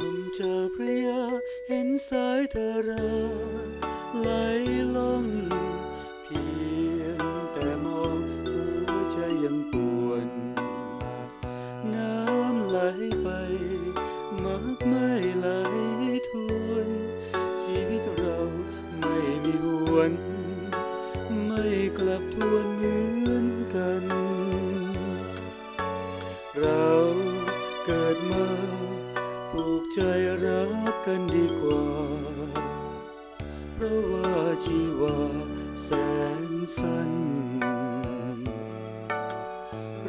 ลงจากพระยาเห็นสายธาราไหลล่อง บทวนเหมือนกัน เราเกิดมาผูกใจรักกันดีกว่า เพราะว่าชีวาแสนสั้น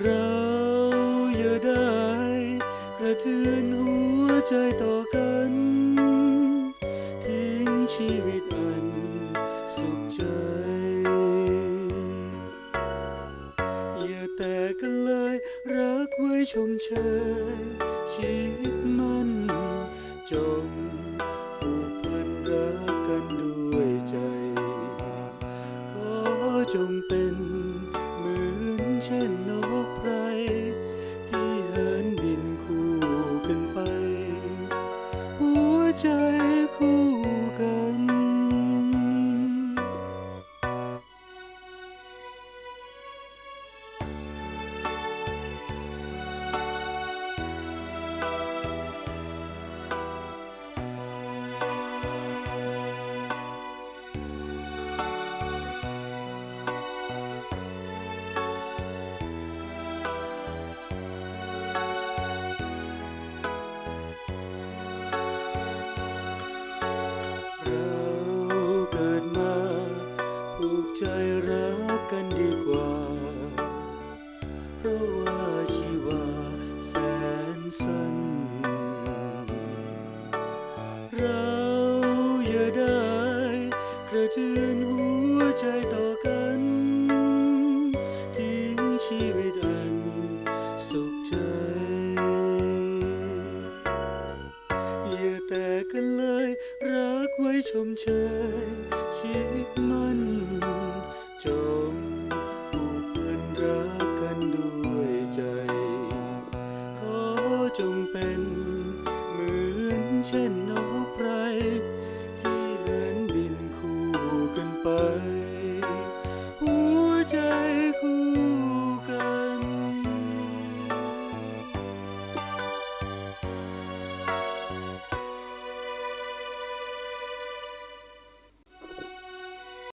เราอย่าได้กระเทือนหัวใจต่อกัน แต่ก็เลยรักไว้ชมเชยชีวิตมันจงผูกพันรักกันด้วยใจ ขอจงเป็นเหมือนเช่น กระเทืนหัวใจต่อกันทิ้งชีวิตอันสุขใจ อย่าแต่กันเลยรักไว้ชมเชยชีวิตมันจงผูกพันรักกันด้วยใจ ขอจงเป็นเหมือนเช่นนกไพร